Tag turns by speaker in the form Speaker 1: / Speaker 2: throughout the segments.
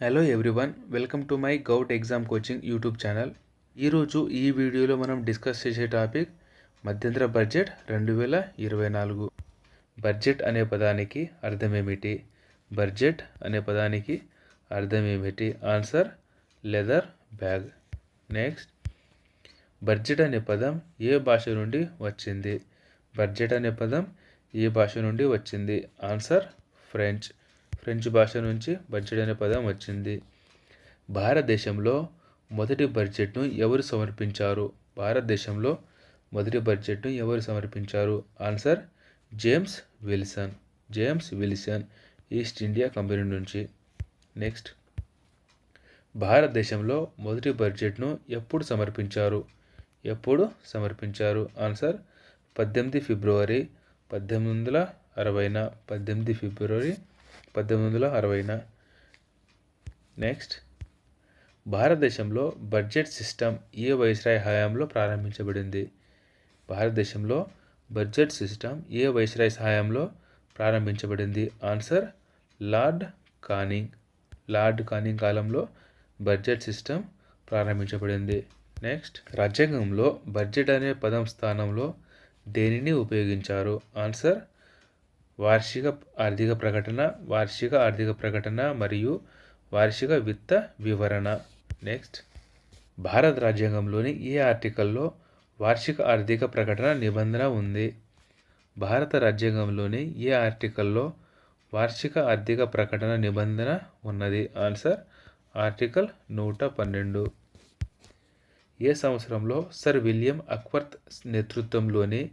Speaker 1: Hello everyone welcome to my govt exam coaching YouTube channel ఈరోజు ఈ వీడియోలో మనం డిస్కస్ చేసే టాపిక్ మధ్యంతర బడ్జెట్ రెండు వేల ఇరవై నాలుగు. బడ్జెట్ అనే పదానికి అర్థం ఏమిటి? బడ్జెట్ అనే పదానికి అర్థం ఏమిటి? Answer leather bag next budget అనే పదం ఏ భాష నుండి వచ్చింది? బడ్జెట్ అనే పదం ఏ భాష నుండి వచ్చింది? ఆన్సర్ ఫ్రెంచ్ ఫ్రెంచ్ భాష నుంచి బడ్జెట్ అనే పదం వచ్చింది. భారతదేశంలో మొదటి బడ్జెట్ను ఎవరు సమర్పించారు? భారతదేశంలో మొదటి బడ్జెట్ను ఎవరు సమర్పించారు? Answer James Wilson. James Wilson East India Company నుంచి. నెక్స్ట్ భారతదేశంలో మొదటి బడ్జెట్ను ఎప్పుడు సమర్పించారు? ఎప్పుడు సమర్పించారు? ఆన్సర్ పద్దెనిమిది ఫిబ్రవరి పద్దెనిమిది వందల అరవైన. పద్దెనిమిది ఫిబ్రవరి పద్దెనిమిది వందల అరవైన నెక్స్ట్ భారతదేశంలో బడ్జెట్ సిస్టమ్ ఏ వైస్రాయ్ హయాంలో ప్రారంభించబడింది? భారతదేశంలో బడ్జెట్ సిస్టమ్ ఏ వైస్రాయ్ సహాయంలో ప్రారంభించబడింది? Answer Lord Canning. Lord Canning కాలంలో బడ్జెట్ సిస్టమ్ ప్రారంభించబడింది. నెక్స్ట్ రాజ్యాంగంలో బడ్జెట్ అనే పదం స్థానంలో దేనిని ఉపయోగించారు? ఆన్సర్ వార్షిక ఆర్థిక ప్రకటన వార్షిక ఆర్థిక ప్రకటన మరియు వార్షిక విత్త వివరణ. నెక్స్ట్ భారత రాజ్యాంగంలోని ఏ ఆర్టికల్లో వార్షిక ఆర్థిక ప్రకటన నిబంధన ఉంది. భారత రాజ్యాంగంలోని ఏ ఆర్టికల్లో వార్షిక ఆర్థిక ప్రకటన నిబంధన ఉన్నది. ఆన్సర్ ఆర్టికల్ నూట పన్నెండు. ఏ సంవత్సరంలో సర్ విలియం అక్వర్త్ నేతృత్వంలోని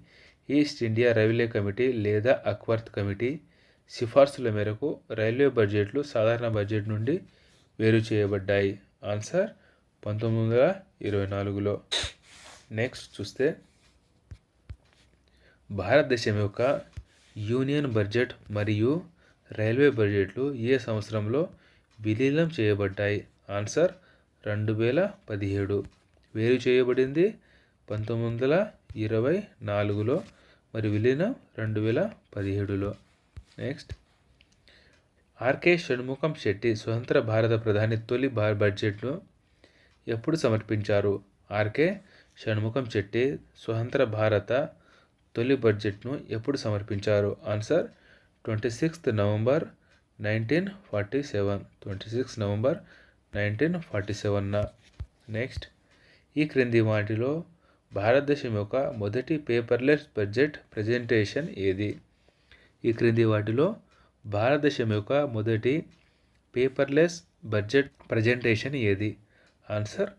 Speaker 1: ఈస్ట్ ఇండియా రైల్వే కమిటీ లేదా అక్వర్త్ కమిటీ సిఫార్సుల మేరకు రైల్వే బడ్జెట్లు సాధారణ బడ్జెట్ నుండి వేరు చేయబడ్డాయి. ఆన్సర్ పంతొమ్మిది వందల ఇరవై నాలుగులో. నెక్స్ట్ చూస్తే భారతదేశం యొక్క యూనియన్ బడ్జెట్ మరియు రైల్వే బడ్జెట్లు ఏ సంవత్సరంలో విలీనం చేయబడ్డాయి? ఆన్సర్ రెండు వేల పదిహేడు. వేరు చేయబడింది పంతొమ్మిది వందల ఇరవై నాలుగులో మరి విలీనం రెండు వేల పదిహేడులో. నెక్స్ట్. ఆర్కే షణ్ముఖం శెట్టి స్వతంత్ర భారత ప్రధాని తొలి బడ్జెట్ను ఎప్పుడు సమర్పించారు? ఆర్కే షణ్ముఖం శెట్టి స్వతంత్ర భారత తొలి బడ్జెట్ను ఎప్పుడు సమర్పించారు? Answer twenty sixth November nineteen forty seven. Twenty six November nineteen forty సెవెన్న next. ఈ క్రింది వాటిలో భారతదేశం యొక్క మొదటి పేపర్లెస్ బడ్జెట్ ప్రజెంటేషన్ ఏది? ఈ క్రింది వాటిలో భారతదేశం యొక్క మొదటి పేపర్లెస్ బడ్జెట్ ప్రజెంటేషన్ ఏది? ఆన్సర్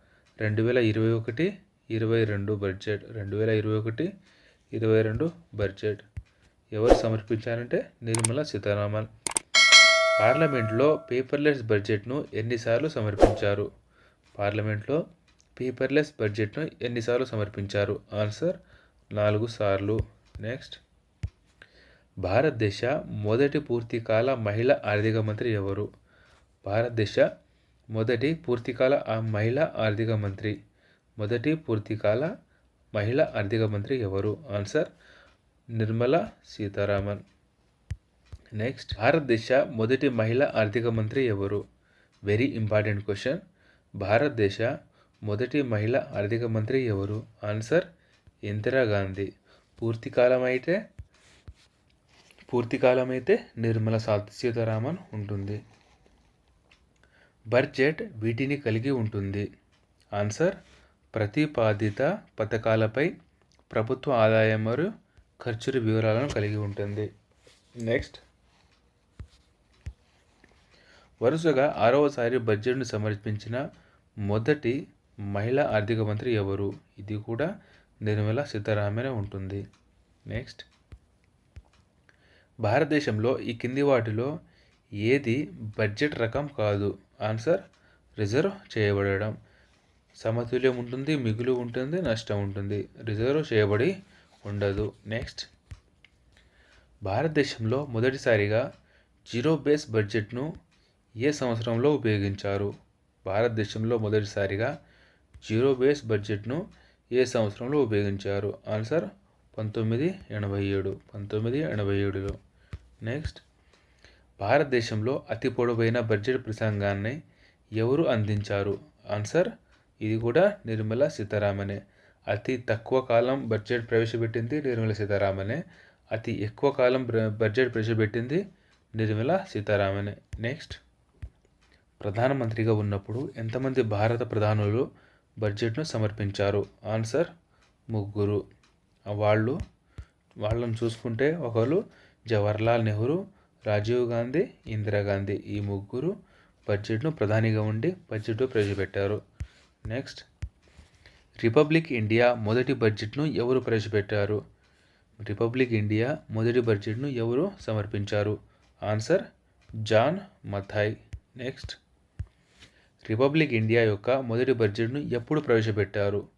Speaker 1: రెండు వేల ఇరవై ఒకటి ఇరవై రెండు బడ్జెట్ రెండు వేల ఇరవై ఒకటి ఇరవై రెండు బడ్జెట్. ఎవరు సమర్పించారంటే నిర్మలా సీతారామన్. పార్లమెంట్లో పేపర్లెస్ బడ్జెట్ను ఎన్నిసార్లు సమర్పించారు? పార్లమెంట్లో పేపర్లెస్ బడ్జెట్ను ఎన్నిసార్లు సమర్పించారు? ఆన్సర్ నాలుగు సార్లు. నెక్స్ట్. భారతదేశ మొదటి పూర్తికాల మహిళా ఆర్థిక మంత్రి ఎవరు? భారతదేశ మొదటి పూర్తికాల మహిళా ఆర్థిక మంత్రి. మొదటి పూర్తికాల మహిళా ఆర్థిక మంత్రి ఎవరు? ఆన్సర్ నిర్మలా సీతారామన్. నెక్స్ట్. భారతదేశ మొదటి మహిళా ఆర్థిక మంత్రి ఎవరు? Very important question. భారతదేశ మొదటి మహిళా ఆర్థిక మంత్రి ఎవరు? ఆన్సర్ ఇందిరాగాంధీ పూర్తికాలం అయితే పూర్తికాలం అయితే నిర్మల సీతారామన్ ఉంటుంది. బడ్జెట్ వీటిని కలిగి ఉంటుంది. ఆన్సర్ ప్రతిపాదిత పథకాలపై ప్రభుత్వ ఆదాయం మరియు ఖర్చుల వివరాలను కలిగి ఉంటుంది. నెక్స్ట్. వరుసగా ఆరవసారి బడ్జెట్ను సమర్పించిన మొదటి మహిళా ఆర్థిక మంత్రి ఎవరు? ఇది కూడా నిర్మలా సీతారామనే ఉంటుంది. నెక్స్ట్. భారతదేశంలో ఈ కింది వాటిలో ఏది బడ్జెట్ రకం కాదు? ఆన్సర్ రిజర్వ్ చేయబడడం. సమతుల్యం ఉంటుంది మిగులు ఉంటుంది నష్టం ఉంటుంది. రిజర్వ్ చేయబడి ఉండదు. నెక్స్ట్. భారతదేశంలో మొదటిసారిగా జీరో బేస్ బడ్జెట్ను ఏ సంవత్సరంలో ఉపయోగించారు? భారతదేశంలో మొదటిసారిగా జీరో బేస్ బడ్జెట్ను ఏ సంవత్సరంలో ఉపయోగించారు? ఆన్సర్ పంతొమ్మిది ఎనభై ఏడు. పంతొమ్మిది ఎనభై ఏడులో. నెక్స్ట్. భారతదేశంలో అతి పొడవైన బడ్జెట్ ప్రసంగాన్ని ఎవరు అందించారు? ఆన్సర్ ఇది కూడా నిర్మలా సీతారామనే. అతి తక్కువ కాలం బడ్జెట్ ప్రవేశపెట్టింది నిర్మలా సీతారామనే. అతి ఎక్కువ కాలం బడ్జెట్ ప్రవేశపెట్టింది నిర్మలా సీతారామనే. నెక్స్ట్. ప్రధానమంత్రిగా ఉన్నప్పుడు ఎంతమంది భారత ప్రధానులు బడ్జెట్ను సమర్పించారు. ఆన్సర్ ముగ్గురు. వాళ్ళు వాళ్ళని చూసుకుంటే ఒకరు జవహర్లాల్ నెహ్రూ రాజీవ్ గాంధీ ఇందిరాగాంధీ ఈ ముగ్గురు బడ్జెట్ను ప్రధానిగా ఉండి బడ్జెట్ ప్రవేశపెట్టారు. నెక్స్ట్ రిపబ్లిక్ ఇండియా మొదటి బడ్జెట్ను ఎవరు ప్రవేశపెట్టారు? రిపబ్లిక్ ఇండియా మొదటి బడ్జెట్ను ఎవరు సమర్పించారు? Answer John Mathai next republic India యొక్క మొదటి బడ్జెట్ను ఎప్పుడు ప్రవేశపెట్టారు?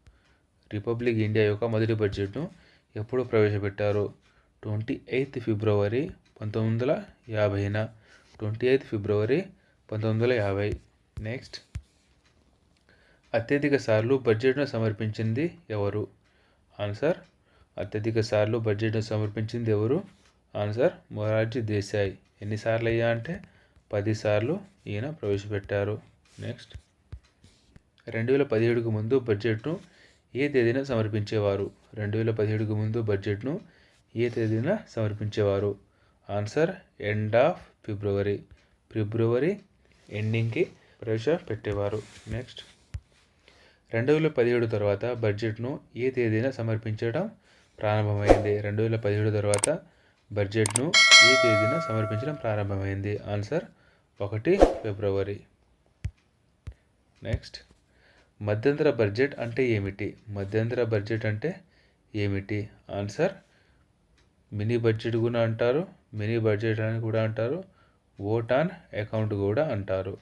Speaker 1: రిపబ్లిక్ ఇండియా యొక్క మొదటి బడ్జెట్ను ఎప్పుడు ప్రవేశపెట్టారు? ట్వంటీ ఎయిత్ ఫిబ్రవరి పంతొమ్మిది వందల యాభైన. ట్వంటీ ఎయిత్ ఫిబ్రవరి పంతొమ్మిది వందల యాభై. నెక్స్ట్. అత్యధిక సార్లు బడ్జెట్ను సమర్పించింది ఎవరు? ఆన్సర్. అత్యధిక సార్లు బడ్జెట్ను సమర్పించింది ఎవరు? ఆన్సర్. మొరార్జీ దేశాయ్. ఎన్నిసార్లు అయ్యా అంటే పదిసార్లు ఈయన ప్రవేశపెట్టారు. నెక్స్ట్ రెండు వేల పదిహేడుకు ముందు బడ్జెట్ను ఏ తేదీన సమర్పించేవారు? రెండు వేల పదిహేడుకు ముందు బడ్జెట్ను ఏ తేదీన సమర్పించేవారు? ఆన్సర్ ఎండ్ ఆఫ్ ఫిబ్రవరి ఫిబ్రవరి ఎండింగ్కి ప్రవేశపెట్టేవారు నెక్స్ట్ రెండు వేల పదిహేడు తర్వాత బడ్జెట్ను ఏ తేదీన సమర్పించడం ప్రారంభమైంది? రెండు వేల పదిహేడు తర్వాత బడ్జెట్ను ఏ తేదీన సమర్పించడం ప్రారంభమైంది? ఆన్సర్ ఒకటి ఫిబ్రవరి నెక్స్ట్ మధ్యంతర బడ్జెట్ అంటే ఏమిటి? మధ్యంతర బడ్జెట్ అంటే ఏమిటి? ఆన్సర్ మినీ బడ్జెట్ కూడా అంటారు. మినీ బడ్జెట్ అని కూడా అంటారు. ఓట్ ఆన్ అకౌంట్ కూడా అంటారు.